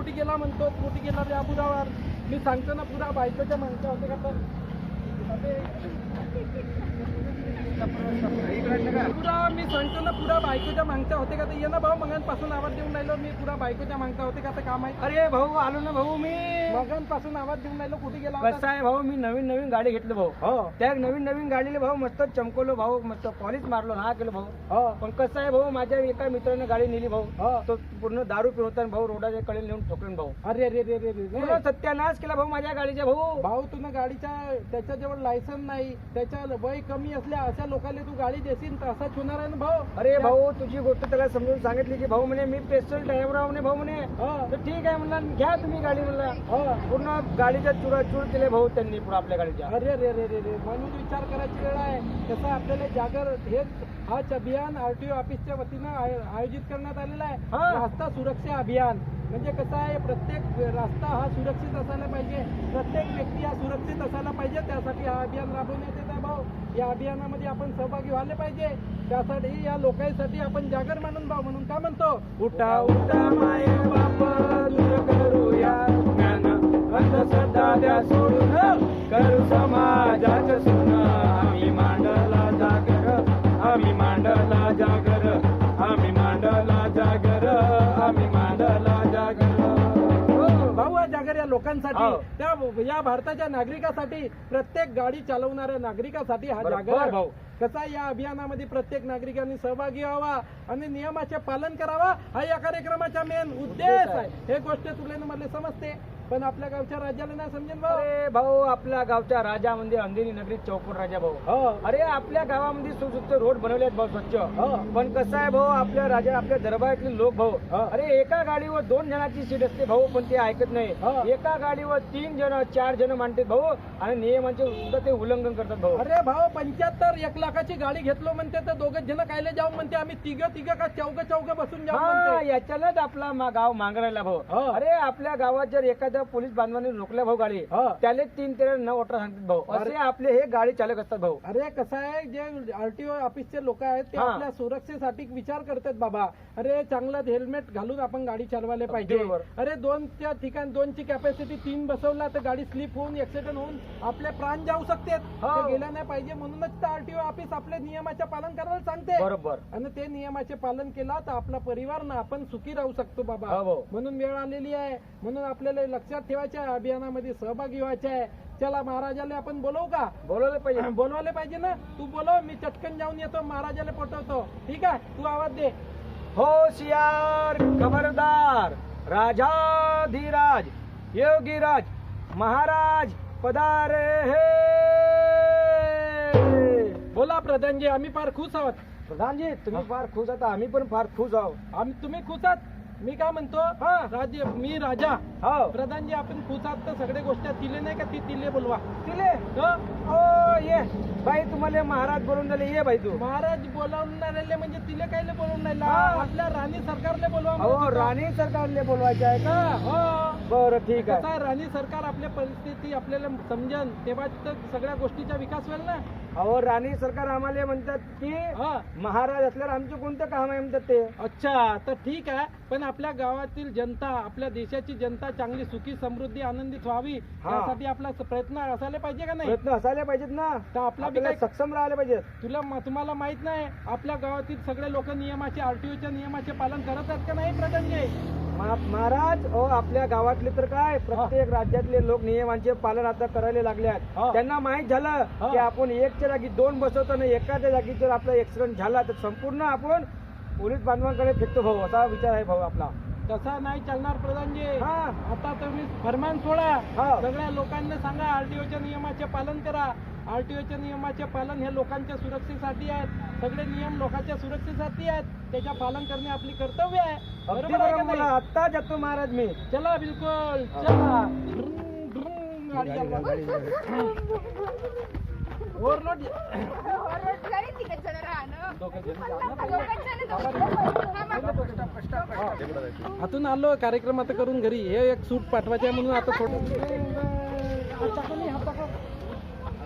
कुठे गेला म्हणतो कुठे गेला रे अबुरावर मी सांगतो ना पुरा बायकोच्या माणसा होते का तर पुरा मी सांगतो ना पुरा बायकोच्या मागच्या होते का तर ये ना भाऊ मगांपासून आवाज देऊन राहिलो मी. पुरा बायकोच्या मागच्या होते का तर काम आहे? अरे भाऊ आलो ना भाऊ मी. मगांपासून आवाज देऊन राहिलो कुठे गेला कसं? आहे भाऊ? मी नवीन नवीन गाडी घेतली भाऊ. हो. त्या नवीन नवीन गाडीला भाऊ मस्त चमकवलो भाऊ मस्त पॉलिश मारलो हा केलं भाऊ. हो. पण कसं आहे भाऊ माझ्या एका मित्राने गाडी नेली भाऊ. हो. तो पूर्ण दारू पिऊन होता आणि भाऊ रोडाच्या कडे नेऊन ठोकून भाऊ. अरे रे रे रे रे पूर्ण रे सत्यानाश केला भाऊ माझ्या गाडीच्या भाऊ. भाऊ तुला गाडीच्या त्याच्याजवळ लायसन नाही. त्याच्या वय कमी असल्या अशा लोकांना तू गाडी देशील तर असाच होणार आहे ना भाऊ? अरे भाऊ तुझी गोष्ट त्याला समजून सांगितली की भाऊ म्हणे मी पेस्टल ड्रायव्हर म्हणे भाऊ म्हणे. हो. तर ठीक आहे म्हणला घ्या तुम्ही गाडी म्हणला. हो. पूर्ण गाडीच्या चुराचूर केले भाऊ त्यांनी पूर्ण आपल्या गाडीच्या. अरे रे रे रे रे. म्हणून विचार करायची वेळ आहे. कसं आपल्याला जागर हे हाच अभियान आरटीओ ऑफिसच्या वतीनं आय- आयोजित करण्यात आलेला आहे. हा. रस्ता सुरक्षा अभियान. म्हणजे कसं आहे प्रत्येक रस्ता हा सुरक्षित असायला पाहिजे. प्रत्येक व्यक्ती हा सुरक्षित असायला पाहिजे. त्यासाठी हा अभियान राबवण्यात येत. आहे या अभियानामध्ये आपण सहभागी व्हायला पाहिजे. त्यासाठी या लोकांसाठी आपण जागर मानून भाऊ म्हणून का म्हणतो? उठा उठा माय बाप दूर करूया ज्ञान. अंधश्रद्धा द्या सोडून करू समाजाच सुन आम्ही मांडला जागर आम्ही मांडला जागर. या लोकांसाठी हो. त्या या भारताच्या नागरिकासाठी प्रत्येक गाडी चालवणाऱ्या नागरिकासाठी हा जागर भाऊ. कसा या अभियानामध्ये प्रत्येक नागरिकांनी सहभागी व्हावा आणि नियमाचे पालन करावा हा या कार्यक्रमाचा मेन उद्देश आहे हे गोष्ट तुला मला समजते पण आपल्या गावच्या राज्याला नाही समजेल भाऊ अरे भाऊ आपल्या गावच्या राजा म्हणजे अंधेरी नगरी चौकोन राजा भाऊ हो अरे आपल्या गावामध्ये सुस्वच्छ रोड बनवले आहेत भाऊ स्वच्छ हो. पण कसं आहे भाऊ आपल्या राजा आपल्या दरबारातले लोक भाऊ हा. अरे एका गाडीवर दोन जणांची सीट असते भाऊ पण ते ऐकत हा. नाही एका गाडीवर तीन जण चार जण मांडतात भाऊ आणि नियमांचे सुद्धा ते उल्लंघन करतात भाऊ अरे भाऊ पंच्याहत्तर एक लाखाची गाडी घेतलो म्हणते तर दोघं जण कायले जाऊ म्हणते आम्ही तिघ तिघ का चौघ चौघ बसून जाऊ हा म्हणते याच्यानंच आपला मा- गाव मांगरायला भाऊ हा. अरे आपल्या गावात जर एखाद्या पोलीस बांधवाने रोखल्या भाऊ गाडी हा. त्याला तीन तेरा न अठरा सांगतात भाऊ अरे. असे आपले हे गाडी चालक असतात भाऊ अरे कसं आहे जे आरटीओ ऑफिसचे लोक आहेत ते हा. आपल्या सुरक्षेसाठी विचार करतात बाबा अरे चांगलं हेल्मेट घालून आपण गाडी चालवायला पाहिजे बरोबर. अरे दोन त्या ठिकाण दोनची कॅपॅसिटी तीन बसवला तर गाडी स्लिप होऊन ऍक्सिडेंट होऊन आपले प्राण जाऊ शकतात हो. ते गेल्या नाही पाहिजे म्हणूनच आरटीओ ऑफिस आपल्या नियमाचे पालन करायला सांगते बरोबर आणि ते नियमाचे पालन केला तर आपला परिवार ना आपण सुखी राहू शकतो बाबा हो भाऊ. म्हणून वेळ आलेली आहे म्हणून आपल्याला लक्षात ठेवायचे आहे अभियानामध्ये सहभागी व्हायचे आहे. चला महाराजाला आपण बोलवू का? बोलवलं पाहिजे. बोलवायला पाहिजे ना? तू बोलव मी चटकन जाऊन येतो महाराजाला पटवतो ठीक आहे? तू आवाज दे. होशियार खबरदार राजाधिराज योगीराज महाराज पदारे हे! बोला प्रधानजी आम्ही फार खुश आहोत. प्रधानजी तुम्ही फार खुश आता आम्ही पण फार खुश आहोत. आम्ही तुम्ही खुश आहात? मी काय म्हणतो? हा. राज्य मी राजा. हो. प्रधानजी आपण आहात तर सगळे गोष्टी तिले नाही का? ती तिले बोलवा. तिले? हं? ये. बाई तुम्हाला महाराज बोलून झाले ये बाई तू. महाराज बोलावणारे म्हणजे तिले कायले बोलवून राहिला? हा. आपल्या राणी सरकारले बोलवा होता. राणी सरकारले बोलवायचे आहे का? हो बरं ठीक आहे. राणी सरकार आपल्या परिस्थिती आपल्याला समजन. तेव्हा सगळ्या गोष्टीचा विकास होईल ना? अहो राणी सरकार आम्हाला म्हणतात की हा. महाराज असल्यावर आमचं कोणतं काम आहे म्हणतात ते? अच्छा तर ठीक आहे. पण आपल्या गावातील जनता आपल्या देशाची जनता चांगली सुखी समृद्धी आनंदित व्हावी हा. यासाठी आपला प्रयत्न असायला पाहिजे का नाही? प्रयत्न असायला पाहिजेत ना. तर आपला बी आपल्याला काय- सक्षम राहायला पाहिजेत तुला म- तुम्हाला माहीत नाही आपल्या गावातील सगळे लोक नियमाचे आरटीओच्या नियमाचे पालन करत आहेत का नाही प्रधानजी? मा- महाराज अहो आपल्या गावातले तर काय प्रत्येक राज्यातले लोक नियमांचे पालन आता करायला लागले हा. आहेत त्यांना माहीत झालं हा. की आपण एकच्या जागी दोन बसवतो आणि एखाद्या जागी जर आपला ऍक्सिडेंट झाला तर संपूर्ण आपण पोलीस बांधवांकडे फेकतो भाऊ असा विचार आहे भाऊ आपला. तसा नाही चालणार प्रधानजी. हा. आता तुम्ही फरमान सोडा. हा. सगळ्या लोकांना सांगा आरटीओच्या नियमाचे पालन करा. आरटीओच्या नियमाचे पालन हे लोकांच्या सुरक्षेसाठी आहेत सगळे नियम लोकांच्या सुरक्षेसाठी आहेत. त्याच्या पालन करणे आपली कर्तव्य आहे. बरोबर? आत्ता जातो महाराज मी. चला बिलकुल. चला. ओव्हरलोड हातून आलो कार्यक्रम आता करून घरी. हे एक सूट पाठवायचे आहे म्हणून आता थोडं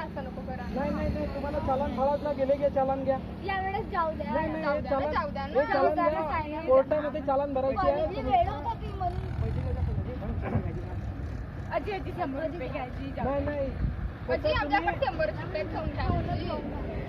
असं नको करा नाही नाही नाही तुम्हाला चालन फाळावं गेले घ्या चालन घ्या. यावेळेस जाऊ द्या नाही नाही जाऊ हे द्या ना, चालन जाऊ द्या हे ना. चालन जाऊ द्या घ्या ना, सांगा. कोर्टामध्ये चालन भरायची आहे. कॉलेजची वेळ होती म्हणून आजी आजी शंभर रुपये घ्या आजी जाऊ नाही द्या. नाही. आजी कसं आमच्याकडे तुम्ही- शंभर रुपये खाऊन घ्या आजी.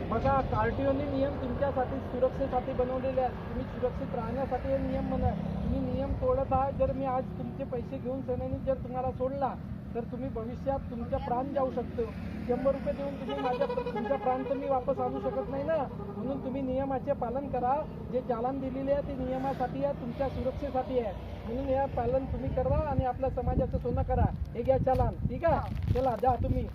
बघा कार्टिओने नियम तुमच्यासाठी सुरक्षेसाठी बनवलेले आहेत. तुम्ही सुरक्षित राहण्यासाठी हे नियम म्हणा. तुम्ही नियम तोडत आहात. जर मी आज तुमचे पैसे घेऊन सैन्याने जर तुम्हाला सोडला तर तुम्ही भविष्यात तुमचा प्राण जाऊ शकतो. शंभर रुपये देऊन तुम्ही माझ्या तुमचा प्राण तर मी वापस आणू शकत नाही ना? म्हणून तुम्ही नियमाचे पालन करा. जे चालन दिलेले आहे ते नियमासाठी आहे तुमच्या सुरक्षेसाठी आहे. म्हणून या पालन तुम्ही करा आणि आपल्या समाजाचं सोनं करा. हे घ्या चालान. ठीक आहे? चला जा तुम्ही.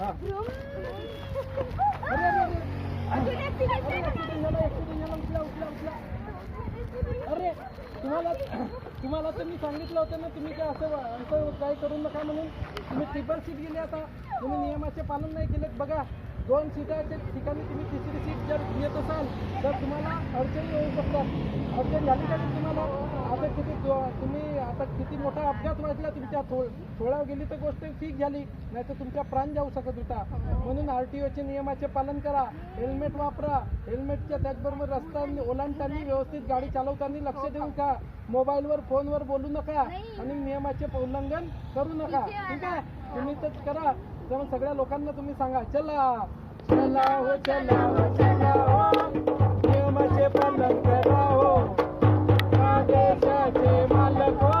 हा. अरे, तुम्हाला तुम्हाला तर मी सांगितलं होतं ना तुम्ही काय असं असं काय करू नका म्हणून. तुम्ही ट्रिपल सीट गेले आता. तुम्ही नियमाचे पालन नाही केले बघा दोन सीटाच्या ठिकाणी तुम्ही तिसरी सीट जर येत असाल तर तुम्हाला अडचणी येऊ शकतात. अडचण झाली का नाही तुम्हाला? आता किती तुम्ही आता किती मोठा अपघात वाटला तुमच्या थो थोडा गेली तर गोष्ट ठीक झाली नाही तर तुमचा प्राण जाऊ शकत होता. म्हणून आर टी ओचे नियमाचे पालन करा हेल्मेट वापरा हेल्मेटच्या त्याचबरोबर रस्ता ओलांडताना व्यवस्थित गाडी चालवताना लक्ष देऊन का मोबाईलवर फोनवर बोलू नका आणि नियमाचे उल्लंघन करू नका. ठीक आहे? तुम्ही तर करा. तर सगळ्या लोकांना तुम्ही सांगा चला चला हो चला हो चला हो. नियमाचे पालन करा हो. या देशाचे मालक हो.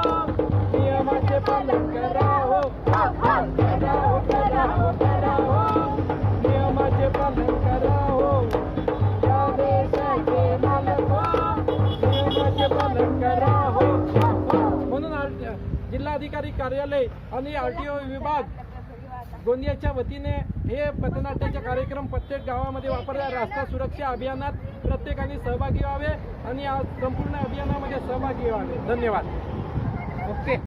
नियमाचे पालन करा हो. करा हो करा हो करा हो. नियमाचे पालन करा हो. या देशाचे मालक हो. नियमाचे पालन करा हो. म्हणून जिल्हाधिकारी कार्यालय आणि आरटीओ विभाग गोंदियाच्या वतीने हे पथनाट्याचे कार्यक्रम प्रत्येक गावामध्ये वापरल्या रस्ता सुरक्षा अभियानात प्रत्येकाने सहभागी व्हावे आणि या संपूर्ण अभियानामध्ये सहभागी व्हावे. धन्यवाद. ओके.